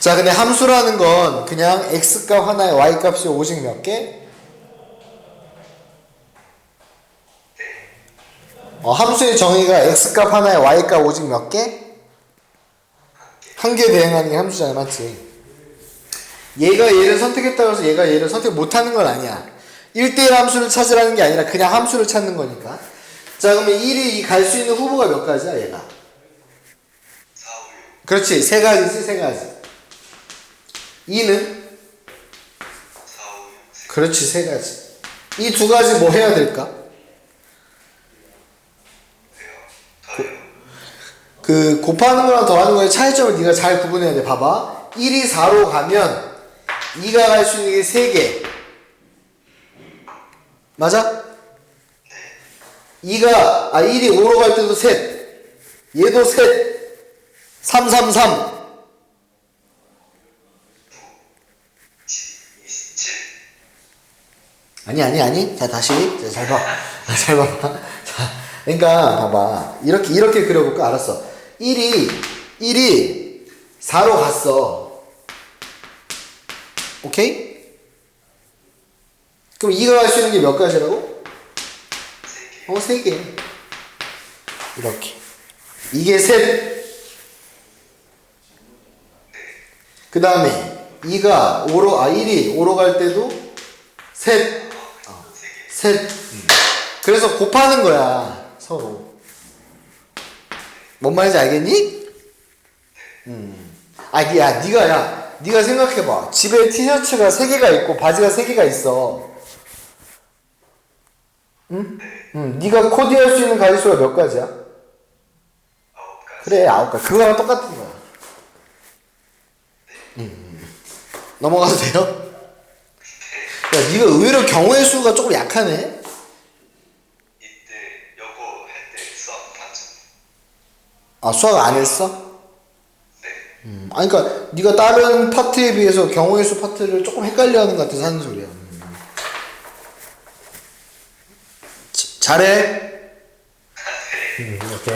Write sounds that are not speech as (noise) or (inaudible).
자, 근데 함수라는 건 그냥 x값 하나에 y값이 오직 몇 개? 어, 함수의 정의가 x값 하나에 y값 오직 몇 개? 한 개 대응하는 게 함수잖아, 맞지? 얘가 얘를 선택했다고 해서 얘가 얘를 선택 못하는 건 아니야. 1대1 함수를 찾으라는 게 아니라 그냥 함수를 찾는 거니까. 자, 그러면 1이 갈 수 있는 후보가 몇 가지야, 얘가? 4, 5, 6, 그렇지, 세 가지지, 세 가지. 2는? 4, 5, 6, 그렇지, 세 가지. 이 두 가지 뭐 해야 될까? 그 곱하는 거랑 더하는 거의 차이점을 네가 잘 구분해야 돼. 봐봐. 1이 4로 가면 2가 갈 수 있는 게 3개. 맞아? 2가 아 1이 5로 갈 때도 셋. 얘도 셋. 3 3 3. 27, 아니 아니 아니. 자 다시. 자, 잘 봐. 아, 잘 봐봐. 자, 그러니까 봐봐. 이렇게 이렇게 그려볼까? 알았어. 1이 1이 4로 갔어. 오케이? 그럼 2가 갈수 있는 게 몇 가지라고? 3개, 어, 3개. 이렇게. 이게 셋. 그 다음에 2가 5로, 아, 1이 5로 갈 때도 셋. 어, 3개, 셋. 그래서 곱하는 거야, 서로. 뭔 말인지 알겠니? 음. 아, 야, 니가, 야, 니가 생각해봐. 집에 티셔츠가 3개가 있고 바지가 3개가 있어. 응? 응, 니가 코디할 수 있는 가지수가 몇 가지야? 9가지, 그래, 아홉 가지. 그거랑 똑같은 거야. 음. 넘어가도 돼요? 야, 니가 의외로 경우의 수가 조금 약하네? 이때 여고 할 때 수학 봤죠? 아, 수학 안 했어? 네, 음, 아니, 그니까, 니가 다른 파트에 비해서 경우의 수 파트를 조금 헷갈려 하는 것 같아서 하는 소리야. 음. 자- 잘해. (laughs) 음, 오케이.